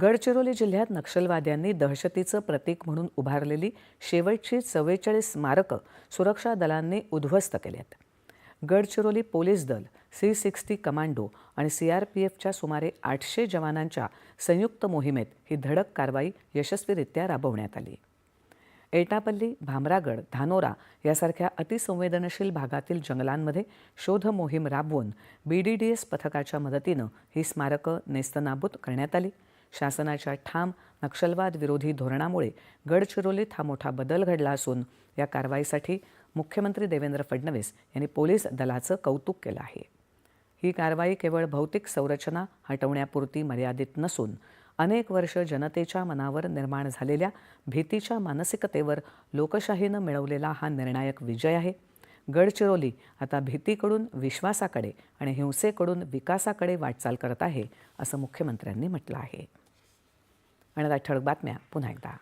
गडचिरोली जिल्ह्यात नक्षलवाद्यांनी दहशतीचं प्रतीक म्हणून उभारलेली शेवटची चव्वेचाळीस स्मारकं सुरक्षा दलांनी उद्ध्वस्त केल्यात. गडचिरोली पोलीस दल सी सिक्स्टी कमांडो आणि सी आर पी एफच्या सुमारे आठशे जवानांच्या संयुक्त मोहिमेत ही धडक कारवाई यशस्वीरित्या राबवण्यात आली. एटापल्ली भामरागड धानोरा यासारख्या अतिसंवेदनशील भागातील जंगलांमध्ये शोध मोहीम राबवून बी डी डी एस पथकाच्या मदतीनं ही स्मारकं नेस्तनाबूत करण्यात आली. शासनाच्या ठाम नक्षलवाद विरोधी धोरणामुळे गडचिरोलीत हा मोठा बदल घडला असून या कारवाईसाठी मुख्यमंत्री देवेंद्र फडणवीस यांनी पोलीस दलाचं कौतुक केलं आहे. ही कारवाई केवळ भौतिक संरचना हटवण्यापुरती मर्यादित नसून अनेक वर्ष जनतेच्या मनावर निर्माण झालेल्या भीतीच्या मानसिकतेवर लोकशाहीनं मिळवलेला हा निर्णायक विजय आहे. गडचिरोली. आता भीतीकडून विश्वासाकडे आणि हिंसेकडून विकासाकडे वाटचाल करत आहे असं मुख्यमंत्र्यांनी म्हटलं आहे. आणि आता ठळक बातम्या पुन्हा एकदा.